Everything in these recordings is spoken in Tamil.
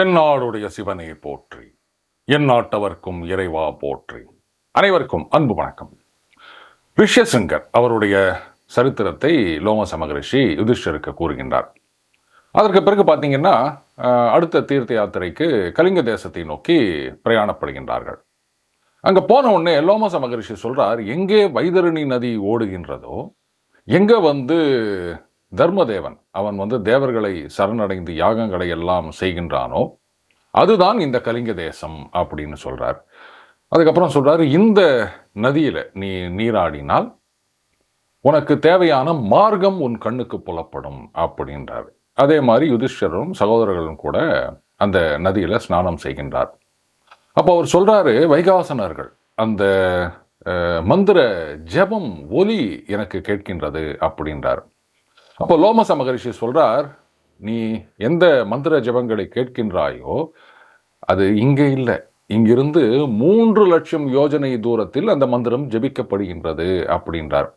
தென்னாடுடைய சிவனே போற்றி என் நாட்டவர்க்கும் இறைவா போற்றி. அனைவருக்கும் அன்பு வணக்கம். ரிஷ்யசிங்கர் அவருடைய சரித்திரத்தை லோமச மகரிஷி யுதிஷ்டருக்கு கூறுகின்றார். அதற்கு பிறகு பார்த்தீங்கன்னா அடுத்த தீர்த்த யாத்திரைக்கு கலிங்க தேசத்தை நோக்கி பிரயாணப்படுகின்றார்கள். அங்கே போன உடனே லோமச மகரிஷி சொல்கிறார் எங்கே வைதரணி நதி ஓடுகின்றதோ எங்கே வந்து தர்மதேவன் அவன் வந்து தேவர்களை சரணடைந்து யாகங்களை எல்லாம் செய்கின்றானோ அதுதான் இந்த கலிங்க தேசம் அப்படின்னு சொல்கிறார் அதுக்கப்புறம் சொல்கிறாரு இந்த நதியில் நீ நீராடினால் உனக்கு தேவையான மார்க்கம் உன் கண்ணுக்கு புலப்படும் அப்படின்றார். அதே மாதிரி யுதிஷ்டரும் சகோதரர்களும் கூட அந்த நதியில் ஸ்நானம் செய்கின்றார். அப்போ அவர் சொல்கிறாரு வைகாசனர்கள் அந்த மந்திர ஜெபம் ஒலி எனக்கு கேட்கின்றது அப்படின்றார். அப்போ லோமச மகரிஷி சொல்கிறார் நீ எந்த மந்திர ஜெபங்களை கேட்கின்றாயோ அது இங்கே இல்லை. இங்கிருந்து மூன்று லட்சம் யோஜனை தூரத்தில் அந்த மந்திரம் ஜெபிக்கப்படுகின்றது அப்படின்றார்.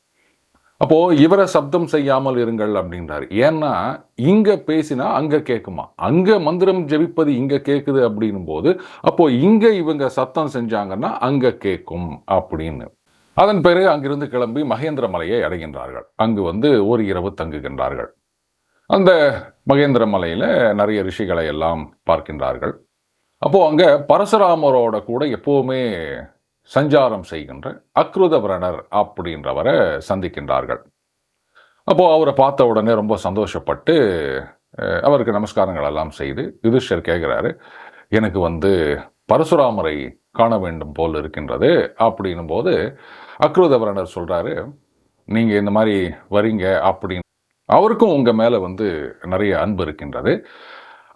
அப்போ இவரை சப்தம் செய்யாமல் இருங்கள் அப்படின்றார். ஏன்னா இங்க பேசினா அங்க கேட்குமா? அங்க மந்திரம் ஜெபிப்பது இங்க கேட்குது அப்படின்னும் போது அப்போ இங்க இவங்க சத்தம் செஞ்சாங்கன்னா அங்க கேட்கும் அப்படின்னு. அதன் பிறகு அங்கிருந்து கிளம்பி மகேந்திர மலையை அடைகின்றார்கள். அங்கு வந்து ஒரு இரவு தங்குகின்றார்கள். அந்த மகேந்திர மலையில் நிறைய ரிஷிகளை எல்லாம் பார்க்கின்றார்கள். அப்போது அங்கே பரசுராமரோட கூட எப்போவுமே சஞ்சாரம் செய்கின்ற அக்ருதவரணர் அப்படின்றவரை சந்திக்கின்றார்கள். அப்போது அவரை பார்த்த உடனே ரொம்ப சந்தோஷப்பட்டு அவருக்கு நமஸ்காரங்கள் எல்லாம் செய்து யுதிஷ்டர் கேட்குறாரு எனக்கு வந்து பரசுராமரை காண வேண்டும் போல் இருக்கின்றது அப்படின்னும் போது அக்ருதவரணர் சொல்றாரு நீங்க இந்த மாதிரி வரீங்க அப்படின்னு. அவருக்கும் உங்க மேலே வந்து நிறைய அன்பு இருக்கின்றது.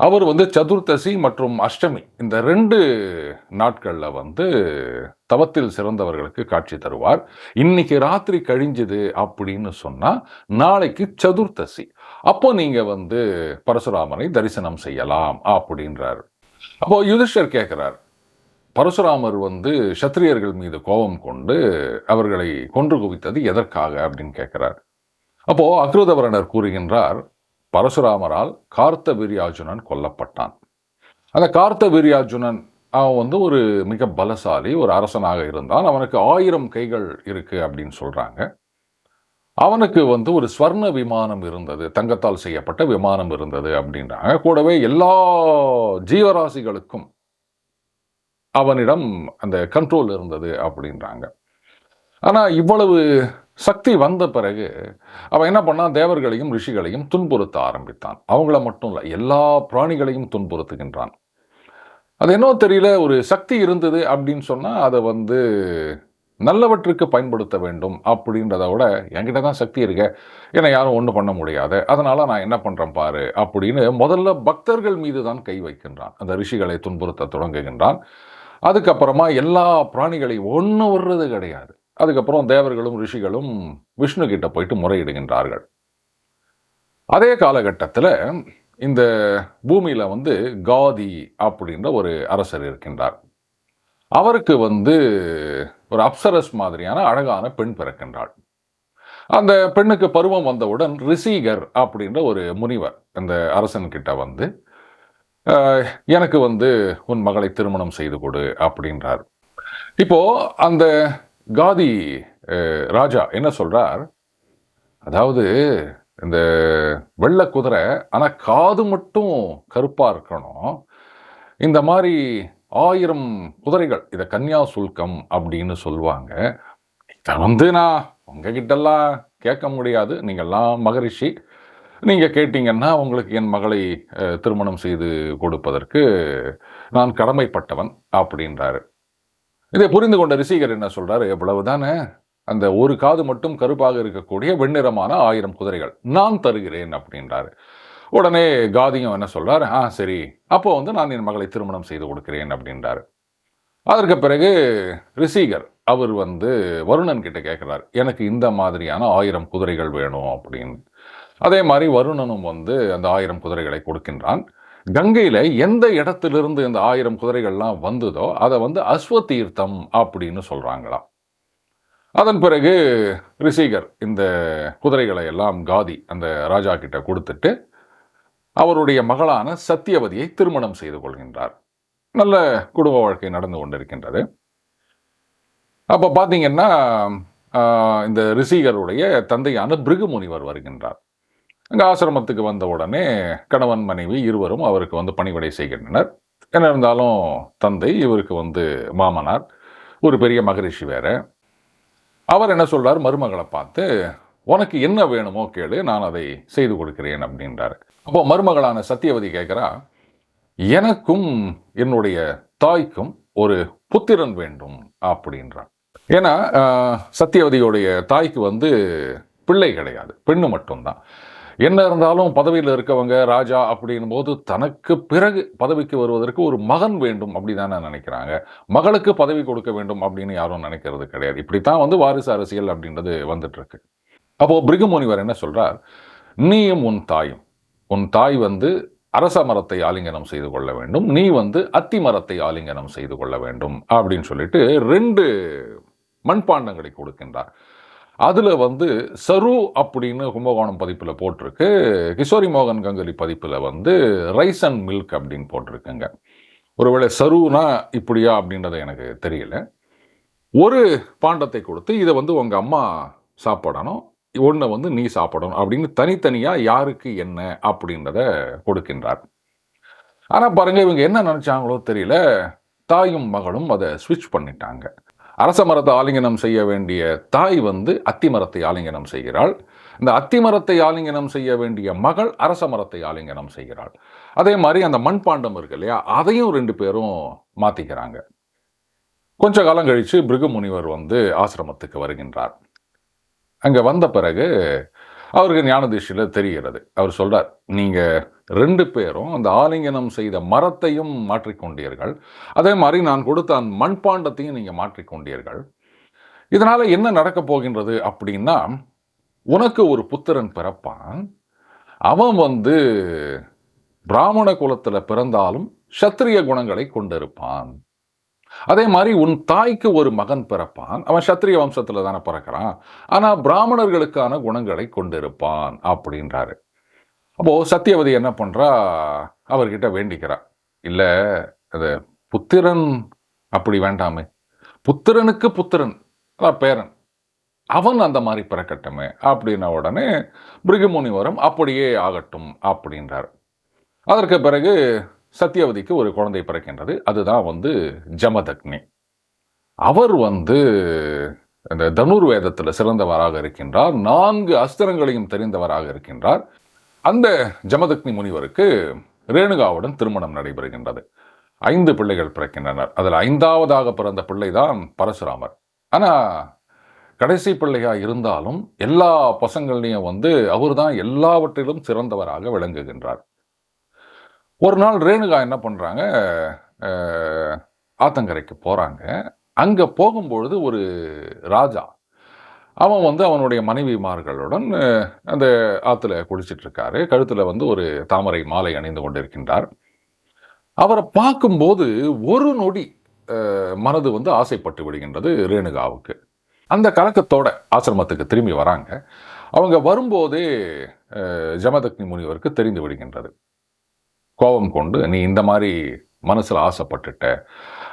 அவர் வந்து சதுர்த்தசி மற்றும் அஷ்டமி இந்த ரெண்டு நாட்களில் வந்து தவத்தில் சிறந்தவர்களுக்கு காட்சி தருவார். இன்னைக்கு ராத்திரி கழிஞ்சுது அப்படின்னு சொன்னால் நாளைக்கு சதுர்த்தசி அப்போ நீங்கள் வந்து பரசுராமரை தரிசனம் செய்யலாம் அப்படின்றார். அப்போ யுதிஷ்டர் கேட்கிறார். பரசுராமர் வந்து சத்திரியர்கள் மீது கோபம் கொண்டு அவர்களை கொன்று குவித்தது எதற்காக அப்படின்னு கேட்கிறார். அப்போ அக்ருதவரணர் கூறுகின்றார் பரசுராமரால் கார்த்த வீரியார்ஜுனன் கொல்லப்பட்டான். அந்த கார்த்த வீரியார்ஜுனன் அவன் வந்து ஒரு மிக பலசாலி ஒரு அரசனாக இருந்தான். அவனுக்கு ஆயிரம் கைகள் இருக்கு அப்படின்னு சொல்றாங்க. அவனுக்கு வந்து ஒரு ஸ்வர்ண விமானம் இருந்தது தங்கத்தால் செய்யப்பட்ட விமானம் இருந்தது அப்படின்றாங்க. கூடவே எல்லா ஜீவராசிகளுக்கும் அவனிடம் அந்த கண்ட்ரோல் இருந்தது அப்படின்றாங்க. ஆனால் இவ்வளவு சக்தி வந்த பிறகு அவன் என்ன பண்ணான்? தேவர்களையும் ரிஷிகளையும் துன்புறுத்த ஆரம்பித்தான். அவங்கள மட்டும் இல்லை எல்லா பிராணிகளையும் துன்புறுத்துகின்றான். அது என்ன தெரியல ஒரு சக்தி இருந்தது அப்படின்னு சொன்னால் அதை வந்து நல்லவற்றுக்கு பயன்படுத்த வேண்டும் அப்படின்றத விட என்கிட்ட தான் சக்தி இருக்க. என்னை யாரும் ஒன்றும் பண்ண முடியாது. அதனால் நான் என்ன பண்ணுறேன் பாரு அப்படின்னு முதல்ல பக்தர்கள் மீது தான் கை வைக்கின்றான். அந்த ரிஷிகளை துன்புறுத்த தொடங்குகின்றான். அதுக்கப்புறமா எல்லா பிராணிகளையும் ஒன்று வர்றது கிடையாது. அதுக்கப்புறம் தேவர்களும் ரிஷிகளும் விஷ்ணு கிட்ட போயிட்டு முறையிடுகின்றார்கள். அதே காலகட்டத்தில் இந்த பூமியில வந்து காதி அப்படின்ற ஒரு அரசர் இருக்கின்றார். அவருக்கு வந்து ஒரு அப்சரஸ் மாதிரியான அழகான பெண் பிறக்கின்றாள். அந்த பெண்ணுக்கு பருவம் வந்தவுடன் ரிசீகர் அப்படின்ற ஒரு முனிவர் அந்த அரசன்கிட்ட வந்து எனக்கு வந்து உன் மகளை திருமணம் செய்து கொடு அப்படின்றார். இப்போ அந்த காதி ராஜா என்ன சொல்றார்? அதாவது இந்த வெள்ளை குதிரை ஆனால் காது மட்டும் கருப்பாக இருக்கணும். இந்த மாதிரி ஆயிரம் குதிரைகள் இதை கன்யா சுல்கம் அப்படின்னு சொல்லுவாங்க. இதை வந்து நான் உங்ககிட்டலாம் கேட்க முடியாது. நீங்கள்லாம் மகரிஷி. நீங்க கேட்டீங்கன்னா உங்களுக்கு என் மகளை திருமணம் செய்து கொடுப்பதற்கு நான் கடமைப்பட்டவன் அப்படின்றாரு. இதை புரிந்து கொண்ட ரிசீகர் என்ன சொல்றாரு? எவ்வளவுதானே அந்த ஒரு காது மட்டும் கருப்பாக இருக்கக்கூடிய வெண்ணிறமான ஆயிரம் குதிரைகள் நான் தருகிறேன் அப்படின்றாரு. உடனே காதியும் என்ன சொல்கிறார் ஆ சரி. அப்போ வந்து நான் என் மகளை திருமணம் செய்து கொடுக்கிறேன் அப்படின்றாரு. அதற்கு பிறகு ரிசீகர் அவர் வந்து வருணன் கிட்ட கேட்குறாரு எனக்கு இந்த மாதிரியான ஆயிரம் குதிரைகள் வேணும் அப்படின்னு. அதே மாதிரி வருணனும் வந்து அந்த ஆயிரம் குதிரைகளை கொடுக்கின்றான். கங்கையில் எந்த இடத்திலிருந்து இந்த ஆயிரம் குதிரைகள்லாம் வந்ததோ அதை வந்து அஸ்வதீர்த்தம் அப்படின்னு சொல்கிறாங்களாம் அதன் பிறகு ரிஷிகர் இந்த குதிரைகளை எல்லாம் காதி அந்த ராஜா கிட்ட கொடுத்துட்டு அவருடைய மகளான சத்தியவதியை திருமணம் செய்து கொள்கின்றார். நல்ல குடும்ப வாழ்க்கை நடந்து கொண்டிருக்கின்றது. அப்போ பார்த்தீங்கன்னா இந்த ரிஷிகருடைய தந்தையான பிருகு முனிவர் வருகின்றார். அங்கே ஆசிரமத்துக்கு வந்த உடனே கணவன் மனைவி இருவரும் அவருக்கு வந்து பணிவிடை செய்கின்றனர். என்ன இருந்தாலும் தந்தை இவருக்கு வந்து மாமனார் ஒரு பெரிய மகரிஷி வேற. அவர் என்ன சொல்கிறார் மருமகளை பார்த்து உனக்கு என்ன வேணுமோ கேளு நான் அதை செய்து கொடுக்கிறேன் அப்படின்றாரு. அப்போ மருமகளான சத்தியவதி கேட்குறா எனக்கும் என்னுடைய தாய்க்கும் ஒரு புத்திரன் வேண்டும் அப்படின்றான் ஏன்னா சத்தியவதியோடைய தாய்க்கு வந்து பிள்ளை கிடையாது பெண்ணு மட்டும்தான். என்ன இருந்தாலும் பதவியில் இருக்கவங்க ராஜா அப்படின் போது தனக்கு பிறகு பதவிக்கு வருவதற்கு ஒரு மகன் வேண்டும் அப்படி தானே நினைக்கிறாங்க. மகளுக்கு பதவி கொடுக்க வேண்டும் அப்படின்னு யாரும் நினைக்கிறது கிடையாது. இப்படித்தான் வந்து வாரிசு அரசியல் அப்படின்றது வந்துட்டு இருக்கு. அப்போ பிருகுமுனிவர் என்ன சொல்றார் நீயும் உன் தாயும் உன் தாய் வந்து அரச மரத்தை ஆலிங்கனம் செய்து கொள்ள வேண்டும். நீ வந்து அத்தி மரத்தை ஆலிங்கனம் செய்து கொள்ள வேண்டும் அப்படின்னு சொல்லிட்டு ரெண்டு மண்பாண்டங்களை கொடுக்கின்றார். அதில் வந்து சரு அப்படின்னு கும்பகோணம் பதிப்பில் போட்டிருக்கு. கிஷோரி மோகன் கங்குலி பதிப்பில் வந்து ரைஸ் அண்ட் மில்க் அப்படின்னு போட்டிருக்குங்க. ஒருவேளை சருனா இப்படியா அப்படின்றது எனக்கு தெரியல. ஒரு பாண்டத்தை கொடுத்து இதை வந்து உங்கள் அம்மா சாப்பிடணும் ஒன்றை வந்து நீ சாப்பிடணும் அப்படின்னு தனித்தனியாக யாருக்கு என்ன அப்படின்றத கொடுக்கின்றார். ஆனால் பாருங்கள் இவங்க என்ன நினச்சாங்களோ தெரியல. தாயும் மகளும் அதை ஸ்விட்ச் பண்ணிட்டாங்க. அரச மரத்தை ஆலிங்கனம் செய்ய வேண்டிய தாய் வந்து அத்தி மரத்தை ஆலிங்கனம் செய்கிறாள். இந்த அத்தி மரத்தை ஆலிங்கனம் செய்ய வேண்டிய மகள் அரச மரத்தை ஆலிங்கனம் செய்கிறாள். அதே மாதிரி அந்த மண்பாண்டம் இருக்கு இல்லையா அதையும் ரெண்டு பேரும் மாற்றிக்கிறாங்க கொஞ்ச காலம் கழித்து பிருகு முனிவர் வந்து ஆசிரமத்துக்கு வருகின்றார். அங்கே வந்த பிறகு அவருக்கு ஞானதிஷில தெரிகிறது. அவர் சொல்கிறார் நீங்கள் ரெண்டு பேரும் அந்த ஆலிங்கனம் செய்த மரத்தையும் மாற்றிக்கொண்டீர்கள் அதே மாதிரி நான் கொடுத்த அந்த மண்பாண்டத்தையும் நீங்கள் மாற்றிக்கொண்டீர்கள் இதனால் என்ன நடக்கப் போகின்றது அப்படின்னா உனக்கு ஒரு புத்திரன் பிறப்பான். அவன் வந்து பிராமண குலத்தில் பிறந்தாலும் சத்திரிய குணங்களை கொண்டிருப்பான். அதே மாதிரி உன் தாய்க்கு ஒரு மகன் பிறப்பான். அவன் சத்திரிய வம்சத்துல தானே பிறக்கிறான். ஆனா பிராமணர்களுக்கான குணங்களை கொண்டிருப்பான் அப்படின்றாரு. அப்போ சத்தியவதி என்ன பண்றா? அவர்கிட்ட வேண்டிக்கிறா இல்லை அது புத்திரன் அப்படி வேண்டாமே. புத்திரனுக்கு புத்திரன் அதான் பேரன். அவன் அந்த மாதிரி பிறக்கட்டுமே அப்படின்ன உடனே பிருகுமுனிவரும் அப்படியே ஆகட்டும் அப்படின்றார். அதற்கு பிறகு சத்தியவதிக்கு ஒரு குழந்தை பிறக்கின்றது. அதுதான் வந்து ஜமதக்னி. அவர் வந்து இந்த தனுர் வேதத்தில் சிறந்தவராக இருக்கின்றார். நான்கு அஸ்திரங்களையும் தெரிந்தவராக இருக்கின்றார். அந்த ஜமதக்னி முனிவருக்கு ரேணுகாவுடன் திருமணம் நடைபெறுகின்றது. ஐந்து பிள்ளைகள் பிறக்கின்றனர். அதில் ஐந்தாவதாக பிறந்த பிள்ளை தான் பரசுராமர். ஆனால் கடைசி பிள்ளையாக இருந்தாலும் எல்லா பசங்கள்லையும் வந்து அவர்தான் எல்லாவற்றிலும் சிறந்தவராக விளங்குகின்றார். ஒரு நாள் ரேணுகா என்ன பண்ணுறாங்க ஆத்தங்கரைக்கு போகிறாங்க அங்கே போகும்பொழுது ஒரு ராஜா அவன் வந்து அவனுடைய மனைவிமார்களுடன் அந்த ஆற்றுல குளிச்சிட்டு கழுத்தில் வந்து ஒரு தாமரை மாலை அணிந்து கொண்டிருக்கின்றார். அவரை பார்க்கும்போது ஒரு நொடி மனது வந்து ஆசைப்பட்டு விடுகின்றது ரேணுகாவுக்கு. அந்த கலக்கத்தோட ஆசிரமத்துக்கு திரும்பி வராங்க. அவங்க வரும்போதே ஜமதக்னி முனிவருக்கு தெரிந்து விடுகின்றது. கோபம் கொண்டு நீ இந்த மாதிரி மனசில் ஆசைப்பட்டுட்ட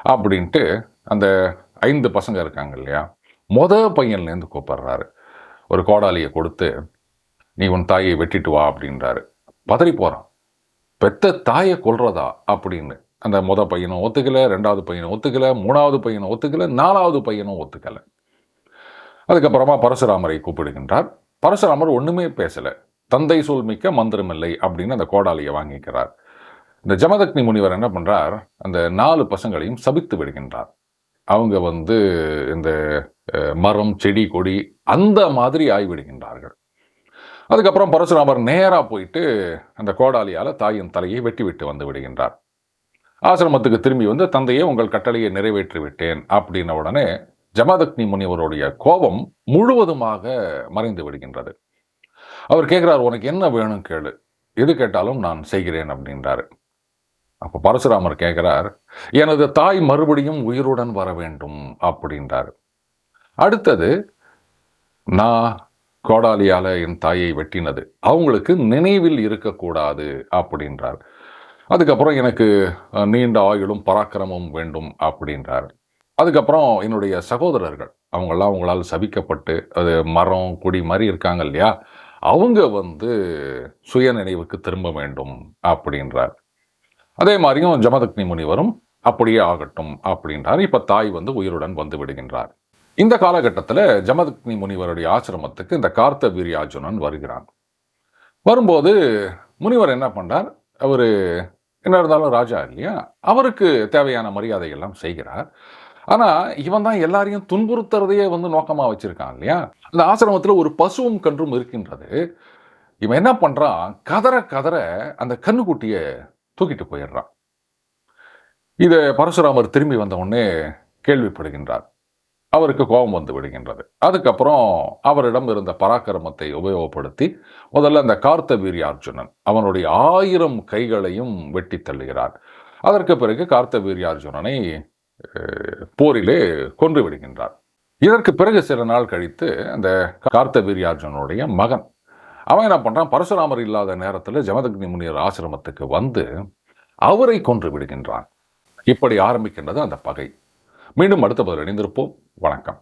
அப்படின்ட்டு அந்த ஐந்து பசங்க இருக்காங்க இல்லையா மொத பையன்லேருந்து கூப்பிடுறாரு. ஒரு கோடாலியை கொடுத்து நீ உன் தாயை வெட்டிட்டு வா அப்படின்றாரு. பதறி போகிறான் பெத்த தாயை கொல்றதா? அப்படின்னு. அந்த முத பையனும் ஒத்துக்கலை ரெண்டாவது பையனும் ஒத்துக்கல மூணாவது பையனும் ஒத்துக்கலை நாலாவது பையனும் ஒத்துக்கலை. அதுக்கப்புறமா பரசுராமரை கூப்பிடுகின்றார். பரசுராமர் ஒன்றுமே பேசலை. தந்தை சொல் மிக்க மந்திரமில்லை அப்படின்னு அந்த கோடாலியை வாங்கிக்கிறார். இந்த ஜமதக்னி முனிவர் என்ன பண்ணுறார் அந்த நாலு பசங்களையும் சபித்து விடுகின்றார். அவங்க வந்து இந்த மரம் செடி கொடி அந்த மாதிரி ஆய்விடுகின்றார்கள். அதுக்கப்புறம் பரசுராமர் நேராக போயிட்டு அந்த கோடாலியால் தாயின் தலையை வெட்டி விட்டு வந்து விடுகின்றார். ஆசிரமத்துக்கு திரும்பி வந்து தந்தையே உங்கள் கட்டளையை நிறைவேற்றி விட்டேன் அப்படின்ன உடனே ஜமதக்னி முனிவருடைய கோபம் முழுவதுமாக மறைந்து விடுகின்றது. அவர் கேட்குறார் உனக்கு என்ன வேணும் கேளு. எது கேட்டாலும் நான் செய்கிறேன் அப்படின்றாரு. அப்போ பரசுராமர் கேட்குறார் எனது தாய் மறுபடியும் உயிருடன் வர வேண்டும் அப்படின்றார். அடுத்தது நான் கோடாலியால் என் தாயை வெட்டினது. அவங்களுக்கு நினைவில் இருக்கக்கூடாது அப்படின்றார். அதுக்கப்புறம் எனக்கு நீண்ட ஆயுளும் பராக்கிரமும் வேண்டும் அப்படின்றார். அதுக்கப்புறம் என்னுடைய சகோதரர்கள் அவங்களாம் அவங்களால் சபிக்கப்பட்டு அது மரம் கொடி மாதிரி இருக்காங்க இல்லையா? அவங்க வந்து சுய நினைவுக்கு திரும்ப வேண்டும் அப்படின்றார். அதே மாதிரியும் ஜமதக்னி முனிவரும் அப்படியே ஆகட்டும் அப்படின்றார். இப்ப தாய் வந்து உயிருடன் வந்து விடுகின்றார். இந்த காலகட்டத்தில் ஜமதக்னி முனிவருடைய ஆசிரமத்துக்கு இந்த கார்த்த வீரியார்ஜுனன் வருகிறான். வரும்போது முனிவர் என்ன பண்ணார் அவர் என்ன இருந்தாலும் ராஜா இல்லையா? அவருக்கு தேவையான மரியாதைகள்லாம் செய்கிறார். ஆனால் இவன் தான் எல்லாரையும் துன்புறுத்துறதையே வந்து நோக்கமாக வச்சிருக்கான் இல்லையா? அந்த ஆசிரமத்தில் ஒரு பசுவும் கன்றும் இருக்கின்றது. இவன் என்ன பண்ணுறான் கதற கதற அந்த கண்ணுக்குட்டியை தூக்கிட்டு போயிடுறான். இதை பரசுராமர் திரும்பி வந்த உடனே கேள்விப்படுகின்றார். அவருக்கு கோபம் வந்து விடுகின்றது. அதுக்கப்புறம் அவரிடம் இருந்த பராக்கிரமத்தை உபயோகப்படுத்தி முதல்ல அந்த கார்த்த வீரியார்ஜுனன் அவனுடைய ஆயிரம் கைகளையும் வெட்டி தள்ளுகிறார். அதற்கு பிறகு கார்த்த வீரியார்ஜுனனை போரிலே கொன்று விடுகின்றார். இதற்கு பிறகு சில நாள் கழித்து அந்த கார்த்த வீரியார்ஜுனனுடைய மகன் அவன் என்ன பண்றான்? பரசுராமர் இல்லாத நேரத்தில் ஜமதக்னி முனியர் ஆசிரமத்துக்கு வந்து அவரை கொன்று விடுகின்றான். இப்படி ஆரம்பிக்கின்றது அந்த பகை. மீண்டும் அடுத்த பதில் இணைந்திருப்போம். வணக்கம்.